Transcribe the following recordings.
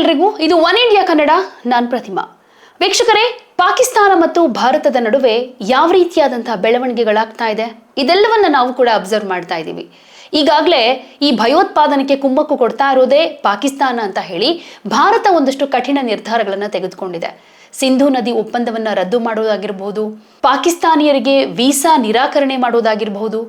ಎಲ್ರಿಗೂ ಇದು one India Kannada, ನಾನ್ ಪ್ರತಿಮಾ. ವೀಕ್ಷಕರೇ, ಪಾಕಿಸ್ತಾನ ಮತ್ತು ಭಾರತದ ನಡುವೆ ಯಾವ ರೀತಿಯಾದಂತಹ ಬೆಳವಣಿಗೆಗಳಾಗ್ತಾ ಇದೆ, ಇದೆಲ್ಲವನ್ನ ನಾವು ಕೂಡ ಅಬ್ಸರ್ವ್ ಮಾಡ್ತಾ ಇದ್ದೀವಿ. ಈಗಾಗಲೇ ಈ ಭಯೋತ್ಪಾದನೆಗೆ ಕುಮ್ಮಕ್ಕು ಕೊಡ್ತಾ ಇರೋದೇ ಪಾಕಿಸ್ತಾನ ಅಂತ ಹೇಳಿ ಭಾರತ ಒಂದಷ್ಟು ಕಠಿಣ ನಿರ್ಧಾರಗಳನ್ನು ತೆಗೆದುಕೊಂಡಿದೆ. ಸಿಂಧು ನದಿ ಒಪ್ಪಂದವನ್ನ ರದ್ದು ಮಾಡೋದಾಗಿರಬಹುದು ಪಾಕಿಸ್ತಾನಿಯರಿಗೆ ವೀಸಾ ನಿರಾಕರಣೆ ಮಾಡೋದಾಗಿರಬಹುದು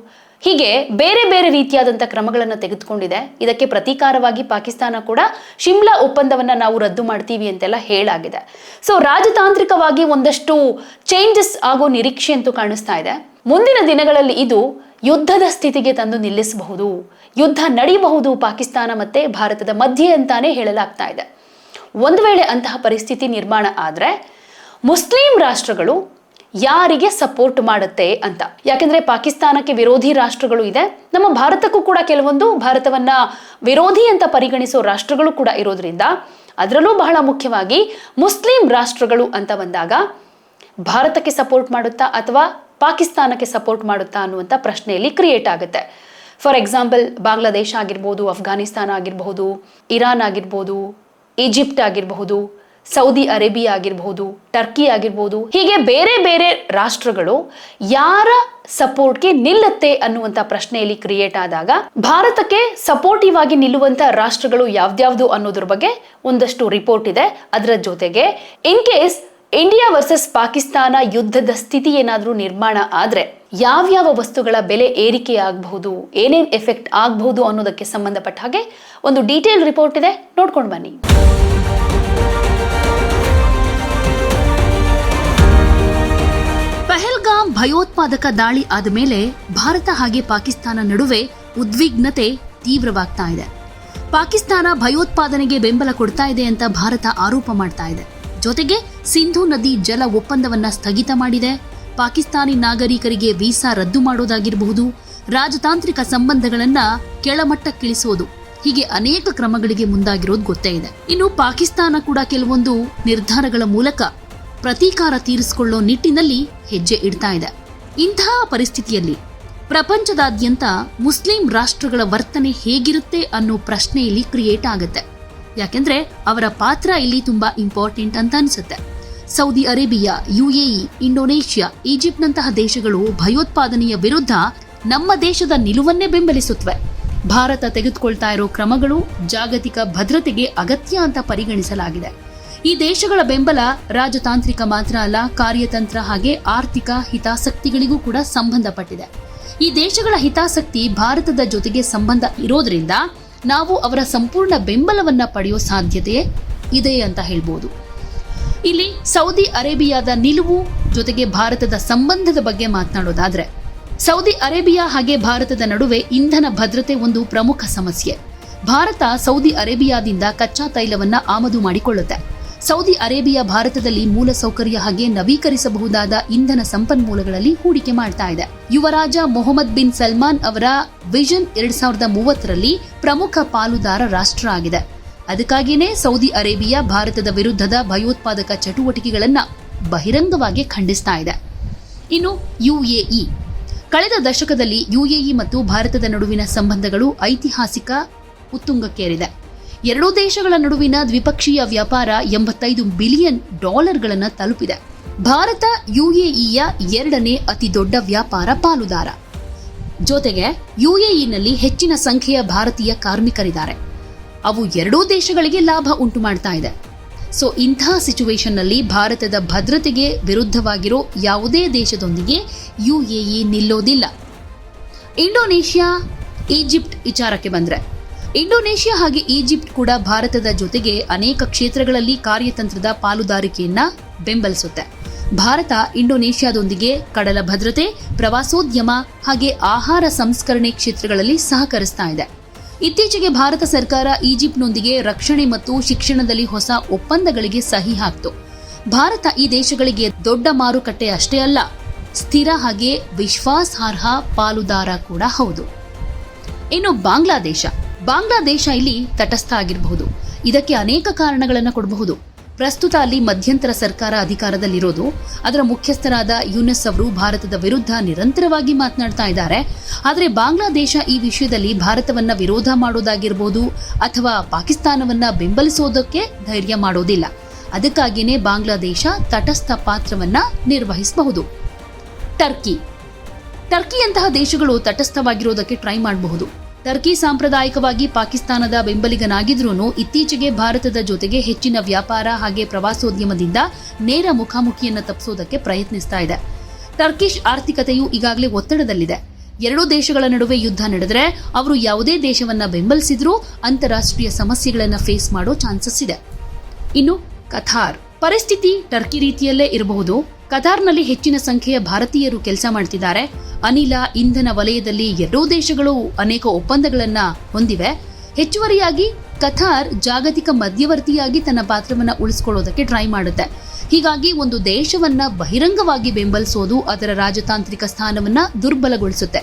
ಹೀಗೆ ಬೇರೆ ಬೇರೆ ರೀತಿಯಾದಂಥ ಕ್ರಮಗಳನ್ನು ತೆಗೆದುಕೊಂಡಿದೆ. ಇದಕ್ಕೆ ಪ್ರತೀಕಾರವಾಗಿ ಪಾಕಿಸ್ತಾನ ಕೂಡ ಶಿಮ್ಲಾ ಒಪ್ಪಂದವನ್ನ ನಾವು ರದ್ದು ಮಾಡ್ತೀವಿ ಅಂತೆಲ್ಲ ಹೇಳಾಗಿದೆ. ಸೊ ರಾಜತಾಂತ್ರಿಕವಾಗಿ ಒಂದಷ್ಟು ಚೇಂಜಸ್ ಆಗೋ ನಿರೀಕ್ಷೆ ಅಂತೂ ಕಾಣಿಸ್ತಾ ಇದೆ. ಮುಂದಿನ ದಿನಗಳಲ್ಲಿ ಇದು ಯುದ್ಧದ ಸ್ಥಿತಿಗೆ ತಂದು ನಿಲ್ಲಿಸಬಹುದು. ಯುದ್ಧ ನಡೆಯಬಹುದು ಪಾಕಿಸ್ತಾನ ಮತ್ತೆ ಭಾರತದ ಮಧ್ಯೆ ಅಂತಾನೆ ಹೇಳಲಾಗ್ತಾ ಇದೆ. ಒಂದು ವೇಳೆ ಅಂತಹ ಪರಿಸ್ಥಿತಿ ನಿರ್ಮಾಣ ಆದರೆ, ಮುಸ್ಲಿಂ ರಾಷ್ಟ್ರಗಳು ಯಾರಿಗೆ ಸಪೋರ್ಟ್ ಮಾಡುತ್ತೆ ಅಂತ. ಯಾಕೆಂದ್ರೆ ಪಾಕಿಸ್ತಾನಕ್ಕೆ ವಿರೋಧಿ ರಾಷ್ಟ್ರಗಳು ಇದೆ. ನಮ್ಮ ಭಾರತಕ್ಕೂ ಕೂಡ ಕೆಲವೊಂದು ಭಾರತವನ್ನ ವಿರೋಧಿ ಅಂತ ಪರಿಗಣಿಸೋ ರಾಷ್ಟ್ರಗಳು ಕೂಡ ಇರೋದ್ರಿಂದ ಅದರಲ್ಲೂ ಬಹಳ ಮುಖ್ಯವಾಗಿ ಮುಸ್ಲಿಂ ರಾಷ್ಟ್ರಗಳು ಅಂತ ಬಂದಾಗ ಭಾರತಕ್ಕೆ ಸಪೋರ್ಟ್ ಮಾಡುತ್ತಾ ಅಥವಾ ಪಾಕಿಸ್ತಾನಕ್ಕೆ ಸಪೋರ್ಟ್ ಮಾಡುತ್ತಾ ಅನ್ನುವಂಥ ಪ್ರಶ್ನೆಯಲ್ಲಿ ಕ್ರಿಯೇಟ್ ಆಗುತ್ತೆ. ಫಾರ್ ಎಕ್ಸಾಂಪಲ್ ಬಾಂಗ್ಲಾದೇಶ ಆಗಿರ್ಬೋದು, ಅಫ್ಘಾನಿಸ್ತಾನ ಆಗಿರಬಹುದು ಇರಾನ್ ಆಗಿರ್ಬೋದು, ಈಜಿಪ್ಟ್ ಆಗಿರಬಹುದು ಸೌದಿ ಅರೇಬಿಯಾ ಆಗಿರಬಹುದು ಟರ್ಕಿ ಆಗಿರ್ಬೋದು, ಹೀಗೆ ಬೇರೆ ಬೇರೆ ರಾಷ್ಟ್ರಗಳು ಯಾರ ಸಪೋರ್ಟ್ಗೆ ನಿಲ್ಲುತ್ತೆ ಅನ್ನುವಂಥ ಪ್ರಶ್ನೆಯಲ್ಲಿ ಕ್ರಿಯೇಟ್ ಆದಾಗ ಭಾರತಕ್ಕೆ ಸಪೋರ್ಟಿವ್ ಆಗಿ ನಿಲ್ಲುವಂತ ರಾಷ್ಟ್ರಗಳು ಯಾವ್ದ್ಯಾವ್ದು ಅನ್ನೋದ್ರ ಬಗ್ಗೆ ಒಂದಷ್ಟು ರಿಪೋರ್ಟ್ ಇದೆ. ಅದರ ಜೊತೆಗೆ in case India versus Pakistan ಯುದ್ಧದ ಸ್ಥಿತಿ ಏನಾದರೂ ನಿರ್ಮಾಣ ಆದ್ರೆ ಯಾವ್ಯಾವ ವಸ್ತುಗಳ ಬೆಲೆ ಏರಿಕೆ ಆಗಬಹುದು, ಏನೇನ್ ಎಫೆಕ್ಟ್ ಆಗಬಹುದು ಅನ್ನೋದಕ್ಕೆ ಸಂಬಂಧಪಟ್ಟ ಹಾಗೆ ಒಂದು ಡೀಟೇಲ್ ರಿಪೋರ್ಟ್ ಇದೆ. ನೋಡ್ಕೊಂಡು ಬನ್ನಿ. ಪಹಲ್ಗಾಮ್ ಭಯೋತ್ಪಾದಕ ದಾಳಿ ಆದ ಮೇಲೆ ಭಾರತ ಹಾಗೆ ಪಾಕಿಸ್ತಾನ ನಡುವೆ ಉದ್ವಿಗ್ನತೆ ತೀವ್ರವಾಗ್ತಾ ಇದೆ. ಪಾಕಿಸ್ತಾನ ಭಯೋತ್ಪಾದನೆಗೆ ಬೆಂಬಲ ಕೊಡ್ತಾ ಇದೆ ಅಂತ ಭಾರತ ಆರೋಪ ಮಾಡ್ತಾ ಇದೆ. ಜೊತೆಗೆ ಸಿಂಧೂ ನದಿ ಜಲ ಒಪ್ಪಂದವನ್ನ ಸ್ಥಗಿತ ಮಾಡಿದೆ. ಪಾಕಿಸ್ತಾನಿ ನಾಗರಿಕರಿಗೆ ವೀಸಾ ರದ್ದು ಮಾಡೋದಾಗಿರಬಹುದು. ರಾಜತಾಂತ್ರಿಕ ಸಂಬಂಧಗಳನ್ನ ಕೆಳಮಟ್ಟಕ್ಕಿಳಿಸೋದು. ಹೀಗೆ ಅನೇಕ ಕ್ರಮಗಳಿಗೆ ಮುಂದಾಗಿರೋದು ಗೊತ್ತೇ ಇದೆ. ಇನ್ನು ಪಾಕಿಸ್ತಾನ ಕೂಡ ಕೆಲವೊಂದು ನಿರ್ಧಾರಗಳ ಮೂಲಕ ಪ್ರತೀಕಾರ ತೀರಿಸಿಕೊಳ್ಳೋ ನಿಟ್ಟಿನಲ್ಲಿ ಹೆಜ್ಜೆ ಇಡ್ತಾ ಇದೆ. ಇಂತಹ ಪರಿಸ್ಥಿತಿಯಲ್ಲಿ ಪ್ರಪಂಚದಾದ್ಯಂತ ಮುಸ್ಲಿಂ ರಾಷ್ಟ್ರಗಳ ವರ್ತನೆ ಹೇಗಿರುತ್ತೆ ಅನ್ನೋ ಪ್ರಶ್ನೆ ಇಲ್ಲಿ ಕ್ರಿಯೇಟ್ ಆಗುತ್ತೆ. ಯಾಕೆಂದ್ರೆ ಅವರ ಪಾತ್ರ ಇಲ್ಲಿ ತುಂಬಾ ಇಂಪಾರ್ಟೆಂಟ್ ಅಂತ ಅನ್ಸುತ್ತೆ. ಸೌದಿ ಅರೇಬಿಯಾ, ಯುಎಇ, ಇಂಡೋನೇಷ್ಯಾ, ಈಜಿಪ್ಟ್ನಂತಹ ದೇಶಗಳು ಭಯೋತ್ಪಾದನೆಯ ವಿರುದ್ಧ ನಮ್ಮ ದೇಶದ ನಿಲುವನ್ನೇ ಬೆಂಬಲಿಸುತ್ತವೆ. ಭಾರತ ತೆಗೆದುಕೊಳ್ತಾ ಇರೋ ಕ್ರಮಗಳು ಜಾಗತಿಕ ಭದ್ರತೆಗೆ ಅಗತ್ಯ ಅಂತ ಪರಿಗಣಿಸಲಾಗಿದೆ. ಈ ದೇಶಗಳ ಬೆಂಬಲ ರಾಜತಾಂತ್ರಿಕ ಮಾತ್ರ ಅಲ್ಲ, ಕಾರ್ಯತಂತ್ರ ಹಾಗೆ ಆರ್ಥಿಕ ಹಿತಾಸಕ್ತಿಗಳಿಗೂ ಕೂಡ ಸಂಬಂಧಪಟ್ಟಿದೆ. ಈ ದೇಶಗಳ ಹಿತಾಸಕ್ತಿ ಭಾರತದ ಜೊತೆಗೆ ಸಂಬಂಧ ಇರೋದ್ರಿಂದ ನಾವು ಅವರ ಸಂಪೂರ್ಣ ಬೆಂಬಲವನ್ನ ಪಡೆಯೋ ಸಾಧ್ಯತೆ ಇದೆ ಅಂತ ಹೇಳ್ಬೋದು. ಇಲ್ಲಿ ಸೌದಿ ಅರೇಬಿಯಾದ ನಿಲುವು ಜೊತೆಗೆ ಭಾರತದ ಸಂಬಂಧದ ಬಗ್ಗೆ ಮಾತನಾಡೋದಾದ್ರೆ, ಸೌದಿ ಅರೇಬಿಯಾ ಹಾಗೆ ಭಾರತದ ನಡುವೆ ಇಂಧನ ಭದ್ರತೆ ಒಂದು ಪ್ರಮುಖ ಸಮಸ್ಯೆ. ಭಾರತ ಸೌದಿ ಅರೇಬಿಯಾದಿಂದ ಕಚ್ಚಾ ತೈಲವನ್ನ ಆಮದು ಮಾಡಿಕೊಳ್ಳುತ್ತೆ. ಸೌದಿ ಅರೇಬಿಯಾ ಭಾರತದಲ್ಲಿ ಮೂಲಸೌಕರ್ಯ ಹಾಗೆ ನವೀಕರಿಸಬಹುದಾದ ಇಂಧನ ಸಂಪನ್ಮೂಲಗಳಲ್ಲಿ ಹೂಡಿಕೆ ಮಾಡ್ತಾ ಇದೆ. ಯುವರಾಜ ಮೊಹಮ್ಮದ್ ಬಿನ್ ಸಲ್ಮಾನ್ ಅವರ ವಿಷನ್ ಎರಡ್ ಸಾವಿರದ ಮೂವತ್ತರಲ್ಲಿ ಪ್ರಮುಖ ಪಾಲುದಾರ ರಾಷ್ಟ್ರ ಆಗಿದೆ. ಅದಕ್ಕಾಗಿಯೇ ಸೌದಿ ಅರೇಬಿಯಾ ಭಾರತದ ವಿರುದ್ಧದ ಭಯೋತ್ಪಾದಕ ಚಟುವಟಿಕೆಗಳನ್ನು ಬಹಿರಂಗವಾಗಿ ಖಂಡಿಸ್ತಾ ಇದೆ. ಇನ್ನು ಯುಎಇ. ಕಳೆದ ದಶಕದಲ್ಲಿ ಯುಎಇ ಮತ್ತು ಭಾರತದ ನಡುವಿನ ಸಂಬಂಧಗಳು ಐತಿಹಾಸಿಕ ಉತ್ತುಂಗಕ್ಕೇರಿದೆ. ಎರಡೂ ದೇಶಗಳ ನಡುವಿನ ದ್ವಿಪಕ್ಷೀಯ ವ್ಯಾಪಾರ ಎಂಬತ್ತೈದು ಬಿಲಿಯನ್ ಡಾಲರ್ಗಳನ್ನು ತಲುಪಿದೆ. ಭಾರತ, ಯುಎಇಯ ಎರಡನೇ ಅತಿ ದೊಡ್ಡ ವ್ಯಾಪಾರ ಪಾಲುದಾರ. ಜೊತೆಗೆ, ಯುಎಇನಲ್ಲಿ ಹೆಚ್ಚಿನ ಸಂಖ್ಯೆಯ ಭಾರತೀಯ ಕಾರ್ಮಿಕರಿದ್ದಾರೆ. ಅವು ಎರಡೂ ದೇಶಗಳಿಗೆ ಲಾಭ ಉಂಟು ಮಾಡ್ತಾ ಇದೆ. ಸೊ ಇಂತಹ ಸಿಚುವೇಶನ್ನಲ್ಲಿ ಭಾರತದ ಭದ್ರತೆಗೆ ವಿರುದ್ಧವಾಗಿರೋ ಯಾವುದೇ ದೇಶದೊಂದಿಗೆ ಯುಎಇ ನಿಲ್ಲೋದಿಲ್ಲ. ಇಂಡೋನೇಷ್ಯಾ, ಈಜಿಪ್ಟ್ ವಿಚಾರಕ್ಕೆ ಬಂದ್ರೆ ಇಂಡೋನೇಷ್ಯಾ ಹಾಗೆ ಈಜಿಪ್ಟ್ ಕೂಡ ಭಾರತದ ಜೊತೆಗೆ ಅನೇಕ ಕ್ಷೇತ್ರಗಳಲ್ಲಿ ಕಾರ್ಯತಂತ್ರದ ಪಾಲುದಾರಿಕೆಯನ್ನ ಬೆಂಬಲಿಸುತ್ತೆ. ಭಾರತ ಇಂಡೋನೇಷ್ಯಾದೊಂದಿಗೆ ಕಡಲ ಭದ್ರತೆ, ಪ್ರವಾಸೋದ್ಯಮ ಹಾಗೆ ಆಹಾರ ಸಂಸ್ಕರಣೆ ಕ್ಷೇತ್ರಗಳಲ್ಲಿ ಸಹಕರಿಸ್ತಾ ಇದೆ. ಇತ್ತೀಚೆಗೆ ಭಾರತ ಸರ್ಕಾರ ಈಜಿಪ್ಟ್ನೊಂದಿಗೆ ರಕ್ಷಣೆ ಮತ್ತು ಶಿಕ್ಷಣದಲ್ಲಿ ಹೊಸ ಒಪ್ಪಂದಗಳಿಗೆ ಸಹಿ ಹಾಕ್ತು. ಭಾರತ ಈ ದೇಶಗಳಿಗೆ ದೊಡ್ಡ ಮಾರುಕಟ್ಟೆ ಅಷ್ಟೇ ಅಲ್ಲ, ಸ್ಥಿರ ಹಾಗೆ ವಿಶ್ವಾಸಾರ್ಹ ಪಾಲುದಾರ ಕೂಡ ಹೌದು. ಇನ್ನು ಬಾಂಗ್ಲಾದೇಶ. ಬಾಂಗ್ಲಾದೇಶ ಇಲ್ಲಿ ತಟಸ್ಥ ಆಗಿರಬಹುದು. ಇದಕ್ಕೆ ಅನೇಕ ಕಾರಣಗಳನ್ನು ಕೊಡಬಹುದು. ಪ್ರಸ್ತುತ ಅಲ್ಲಿ ಮಧ್ಯಂತರ ಸರ್ಕಾರ ಅಧಿಕಾರದಲ್ಲಿರೋದು, ಅದರ ಮುಖ್ಯಸ್ಥರಾದ ಯುನೆಸ್ ಅವರು ಭಾರತದ ವಿರುದ್ಧ ನಿರಂತರವಾಗಿ ಮಾತನಾಡ್ತಾ ಇದ್ದಾರೆ. ಆದರೆ ಬಾಂಗ್ಲಾದೇಶ ಈ ವಿಷಯದಲ್ಲಿ ಭಾರತವನ್ನ ವಿರೋಧ ಮಾಡೋದಾಗಿರ್ಬೋದು ಅಥವಾ ಪಾಕಿಸ್ತಾನವನ್ನ ಬೆಂಬಲಿಸೋದಕ್ಕೆ ಧೈರ್ಯ ಮಾಡೋದಿಲ್ಲ. ಅದಕ್ಕಾಗಿಯೇ ಬಾಂಗ್ಲಾದೇಶ ತಟಸ್ಥ ಪಾತ್ರವನ್ನ ನಿರ್ವಹಿಸಬಹುದು. ಟರ್ಕಿ. ಟರ್ಕಿಯಂತಹ ದೇಶಗಳು ತಟಸ್ಥವಾಗಿರೋದಕ್ಕೆ ಟ್ರೈ ಮಾಡಬಹುದು. ಟರ್ಕಿ ಸಾಂಪ್ರದಾಯಿಕವಾಗಿ ಪಾಕಿಸ್ತಾನದ ಬೆಂಬಲಿಗನಾಗಿದ್ರೂ ಇತ್ತೀಚೆಗೆ ಭಾರತದ ಜೊತೆಗೆ ಹೆಚ್ಚಿನ ವ್ಯಾಪಾರ ಹಾಗೆ ಪ್ರವಾಸೋದ್ಯಮದಿಂದ ನೇರ ಮುಖಾಮುಖಿಯನ್ನು ತಪ್ಪಿಸೋದಕ್ಕೆ ಪ್ರಯತ್ನಿಸ್ತಾ ಇದೆ. ಟರ್ಕಿಶ್ ಆರ್ಥಿಕತೆಯು ಈಗಾಗಲೇ ಒತ್ತಡದಲ್ಲಿದೆ. ಎರಡೂ ದೇಶಗಳ ನಡುವೆ ಯುದ್ಧ ನಡೆದರೆ ಅವರು ಯಾವುದೇ ದೇಶವನ್ನ ಬೆಂಬಲಿಸಿದ್ರೂ ಅಂತಾರಾಷ್ಟ್ರೀಯ ಸಮಸ್ಯೆಗಳನ್ನು ಫೇಸ್ ಮಾಡೋ ಚಾನ್ಸಸ್ ಇದೆ. ಇನ್ನು ಕಥಾರ್ ಪರಿಸ್ಥಿತಿ ಟರ್ಕಿ ರೀತಿಯಲ್ಲೇ ಇರಬಹುದು. ಕತಾರ್ನಲ್ಲಿ ಹೆಚ್ಚಿನ ಸಂಖ್ಯೆಯ ಭಾರತೀಯರು ಕೆಲಸ ಮಾಡ್ತಿದ್ದಾರೆ. ಅನಿಲ, ಇಂಧನ ವಲಯದಲ್ಲಿ ಎರಡೂ ದೇಶಗಳು ಅನೇಕ ಒಪ್ಪಂದಗಳನ್ನ ಹೊಂದಿವೆ. ಹೆಚ್ಚುವರಿಯಾಗಿ ಕತಾರ್ ಜಾಗತಿಕ ಮಧ್ಯವರ್ತಿಯಾಗಿ ತನ್ನ ಪಾತ್ರವನ್ನ ಉಳಿಸ್ಕೊಳ್ಳೋದಕ್ಕೆ ಟ್ರೈ ಮಾಡುತ್ತೆ. ಹೀಗಾಗಿ ಒಂದು ದೇಶವನ್ನ ಬಹಿರಂಗವಾಗಿ ಬೆಂಬಲಿಸೋದು ಅದರ ರಾಜತಾಂತ್ರಿಕ ಸ್ಥಾನವನ್ನ ದುರ್ಬಲಗೊಳಿಸುತ್ತೆ.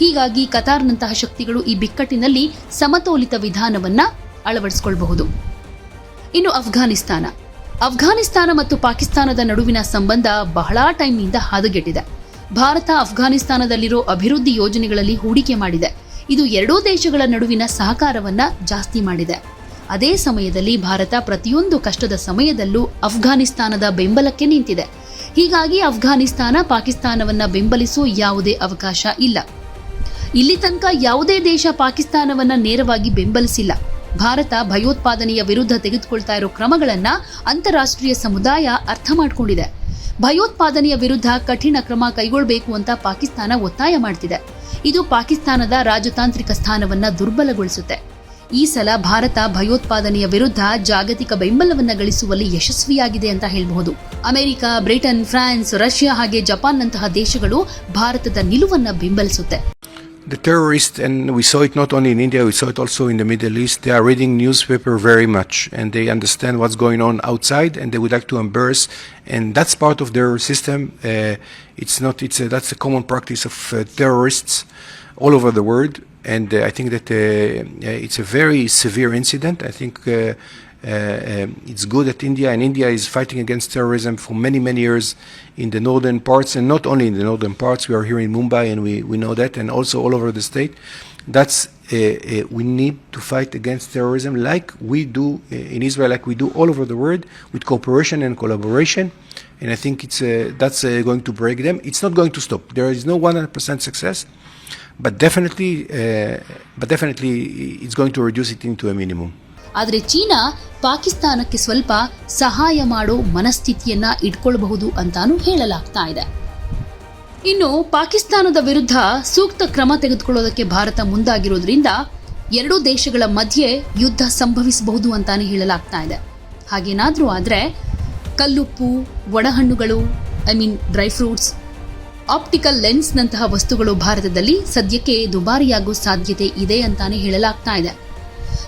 ಹೀಗಾಗಿ ಕತಾರ್ನಂತಹ ಶಕ್ತಿಗಳು ಈ ಬಿಕ್ಕಟ್ಟಿನಲ್ಲಿ ಸಮತೋಲಿತ ವಿಧಾನವನ್ನ ಅಳವಡಿಸಿಕೊಳ್ಳಬಹುದು ಇನ್ನು ಅಫ್ಘಾನಿಸ್ತಾನ. ಅಫ್ಘಾನಿಸ್ತಾನ ಮತ್ತು ಪಾಕಿಸ್ತಾನದ ನಡುವಿನ ಸಂಬಂಧ ಬಹಳ ಟೈಮ್ನಿಂದ ಹಾದುಗೆಟ್ಟಿದೆ. ಭಾರತ ಅಫ್ಘಾನಿಸ್ತಾನದಲ್ಲಿರೋ ಅಭಿವೃದ್ಧಿ ಯೋಜನೆಗಳಲ್ಲಿ ಹೂಡಿಕೆ ಮಾಡಿದೆ. ಇದು ಎರಡೂ ದೇಶಗಳ ನಡುವಿನ ಸಹಕಾರವನ್ನ ಜಾಸ್ತಿ ಮಾಡಿದೆ. ಅದೇ ಸಮಯದಲ್ಲಿ ಭಾರತ ಪ್ರತಿಯೊಂದು ಕಷ್ಟದ ಸಮಯದಲ್ಲೂ ಅಫ್ಘಾನಿಸ್ತಾನದ ಬೆಂಬಲಕ್ಕೆ ನಿಂತಿದೆ. ಹೀಗಾಗಿ ಅಫ್ಘಾನಿಸ್ತಾನ ಪಾಕಿಸ್ತಾನವನ್ನ ಬೆಂಬಲಿಸೋ ಯಾವುದೇ ಅವಕಾಶ ಇಲ್ಲ. ಇಲ್ಲಿ ತನಕ ಯಾವುದೇ ದೇಶ ಪಾಕಿಸ್ತಾನವನ್ನ ನೇರವಾಗಿ ಬೆಂಬಲಿಸಿಲ್ಲ. ಭಾರತ ಭಯೋತ್ಪಾದನೆಯ ವಿರುದ್ಧ ತೆಗೆದುಕೊಳ್ತಾ ಇರೋ ಕ್ರಮಗಳನ್ನ ಅಂತಾರಾಷ್ಟ್ರೀಯ ಸಮುದಾಯ ಅರ್ಥ ಮಾಡಿಕೊಂಡಿದೆ. ಭಯೋತ್ಪಾದನೆಯ ವಿರುದ್ಧ ಕಠಿಣ ಕ್ರಮ ಕೈಗೊಳ್ಳಬೇಕು ಅಂತ ಪಾಕಿಸ್ತಾನ ಒತ್ತಾಯ ಮಾಡ್ತಿದೆ. ಇದು ಪಾಕಿಸ್ತಾನದ ರಾಜತಾಂತ್ರಿಕ ಸ್ಥಾನವನ್ನ ದುರ್ಬಲಗೊಳಿಸುತ್ತೆ. ಈ ಸಲ ಭಾರತ ಭಯೋತ್ಪಾದನೆಯ ವಿರುದ್ಧ ಜಾಗತಿಕ ಬೆಂಬಲವನ್ನು ಗಳಿಸುವಲ್ಲಿ ಯಶಸ್ವಿಯಾಗಿದೆ ಅಂತ ಹೇಳಬಹುದು. ಅಮೆರಿಕ, ಬ್ರಿಟನ್, ಫ್ರಾನ್ಸ್, ರಷ್ಯಾ ಹಾಗೆ ಜಪಾನ್ನಂತಹ ದೇಶಗಳು ಭಾರತದ ನಿಲುವನ್ನ ಬೆಂಬಲಿಸುತ್ತೆ. The terrorists, and we saw it not only in India, we saw it also in the Middle East, they are reading newspaper very much and they understand what's going on outside and they would like to embarrass and that's part of their system. Uh, it's not, it's a, that's a common practice of uh, terrorists all over the world and uh, I think that uh, it's a very severe incident. I think uh, it's good that India and India is fighting against terrorism for many, many years in the northern parts, and not only in the northern parts. We are here in Mumbai, and we, we know that, and also all over the state. That's uh, uh, we need to fight against terrorism like we do uh, in Israel, like we do all over the world, with cooperation and collaboration. And I think it's uh, that's uh, going to break them. It's not going to stop. There is no 100% success, but definitely, uh, but definitely, it's going to reduce it into a minimum. ಆದರೆ China ಪಾಕಿಸ್ತಾನಕ್ಕೆ ಸ್ವಲ್ಪ ಸಹಾಯ ಮಾಡೋ ಮನಸ್ಥಿತಿಯನ್ನ ಇಟ್ಕೊಳ್ಬಹುದು ಅಂತಾನೂ ಹೇಳಲಾಗ್ತಾ ಇದೆ. ಇನ್ನು ಪಾಕಿಸ್ತಾನದ ವಿರುದ್ಧ ಸೂಕ್ತ ಕ್ರಮ ತೆಗೆದುಕೊಳ್ಳೋದಕ್ಕೆ ಭಾರತ ಮುಂದಾಗಿರೋದ್ರಿಂದ ಎರಡೂ ದೇಶಗಳ ಮಧ್ಯೆ ಯುದ್ಧ ಸಂಭವಿಸಬಹುದು ಅಂತಾನೆ ಹೇಳಲಾಗ್ತಾ ಇದೆ. ಹಾಗೇನಾದರೂ ಆದರೆ ಕಲ್ಲುಪ್ಪು, ಒಣಹಣ್ಣುಗಳು, I mean dry fruits, optical ಲೆನ್ಸ್ನಂತಹ ವಸ್ತುಗಳು ಭಾರತದಲ್ಲಿ ಸದ್ಯಕ್ಕೆ ದುಬಾರಿಯಾಗೋ ಸಾಧ್ಯತೆ ಇದೆ ಅಂತಾನೆ ಹೇಳಲಾಗ್ತಾ ಇದೆ.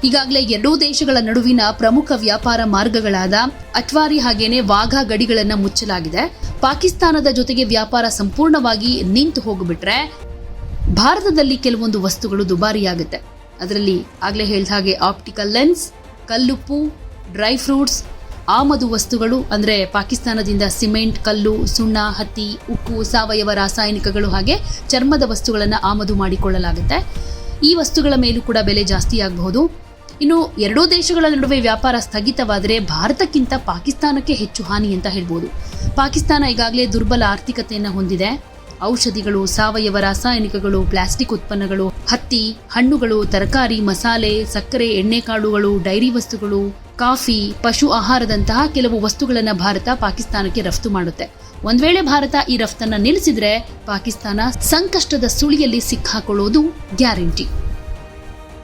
ಈಗಾಗಲೇ ಎರಡೂ ದೇಶಗಳ ನಡುವಿನ ಪ್ರಮುಖ ವ್ಯಾಪಾರ ಮಾರ್ಗಗಳಾದ ಅಟ್ವಾರಿ ಹಾಗೇನೆ ವಾಘಾ ಗಡಿಗಳನ್ನು ಮುಚ್ಚಲಾಗಿದೆ. ಪಾಕಿಸ್ತಾನದ ಜೊತೆಗೆ ವ್ಯಾಪಾರ ಸಂಪೂರ್ಣವಾಗಿ ನಿಂತು ಹೋಗ್ಬಿಟ್ರೆ ಭಾರತದಲ್ಲಿ ಕೆಲವೊಂದು ವಸ್ತುಗಳು ದುಬಾರಿಯಾಗುತ್ತೆ. ಅದರಲ್ಲಿ ಆಗಲೇ ಹೇಳಿದ ಹಾಗೆ ಆಪ್ಟಿಕಲ್ ಲೆನ್ಸ್ ಕಲ್ಲುಪ್ಪು ಡ್ರೈ ಫ್ರೂಟ್ಸ್ ಆಮದು ವಸ್ತುಗಳು, ಅಂದರೆ ಪಾಕಿಸ್ತಾನದಿಂದ ಸಿಮೆಂಟ್, ಕಲ್ಲು, ಸುಣ್ಣ, ಹತ್ತಿ, ಉಕ್ಕು, ಸಾವಯವ ರಾಸಾಯನಿಕಗಳು ಹಾಗೆ ಚರ್ಮದ ವಸ್ತುಗಳನ್ನು ಆಮದು ಮಾಡಿಕೊಳ್ಳಲಾಗುತ್ತೆ. ಈ ವಸ್ತುಗಳ ಮೇಲೂ ಕೂಡ ಬೆಲೆ ಜಾಸ್ತಿ ಆಗಬಹುದು. ಇನ್ನು ಎರಡೂ ದೇಶಗಳ ನಡುವೆ ವ್ಯಾಪಾರ ಸ್ಥಗಿತವಾದರೆ ಭಾರತಕ್ಕಿಂತ ಪಾಕಿಸ್ತಾನಕ್ಕೆ ಹೆಚ್ಚು ಹಾನಿ ಅಂತ ಹೇಳ್ಬೋದು. ಪಾಕಿಸ್ತಾನ ಈಗಾಗಲೇ ದುರ್ಬಲ ಆರ್ಥಿಕತೆಯನ್ನು ಹೊಂದಿದೆ. ಔಷಧಿಗಳು, ಸಾವಯವ ರಾಸಾಯನಿಕಗಳು, ಪ್ಲಾಸ್ಟಿಕ್ ಉತ್ಪನ್ನಗಳು, ಹತ್ತಿ, ಹಣ್ಣುಗಳು, ತರಕಾರಿ, ಮಸಾಲೆ, ಸಕ್ಕರೆ ಎಣ್ಣೆಕಾಳುಗಳು ಡೈರಿ ವಸ್ತುಗಳು, ಕಾಫಿ, ಪಶು ಆಹಾರದಂತಹ ಕೆಲವು ವಸ್ತುಗಳನ್ನು ಭಾರತ ಪಾಕಿಸ್ತಾನಕ್ಕೆ ರಫ್ತು ಮಾಡುತ್ತೆ. ಒಂದ್ ವೇಳೆ ಭಾರತ ಈ ರಫ್ತನ್ನ ನಿಲ್ಲಿಸಿದ್ರೆ ಪಾಕಿಸ್ತಾನ ಸಂಕಷ್ಟದ ಸುಳಿಯಲ್ಲಿ ಸಿಕ್ಕಾಕೊಳ್ಳೋದು ಗ್ಯಾರಂಟಿ.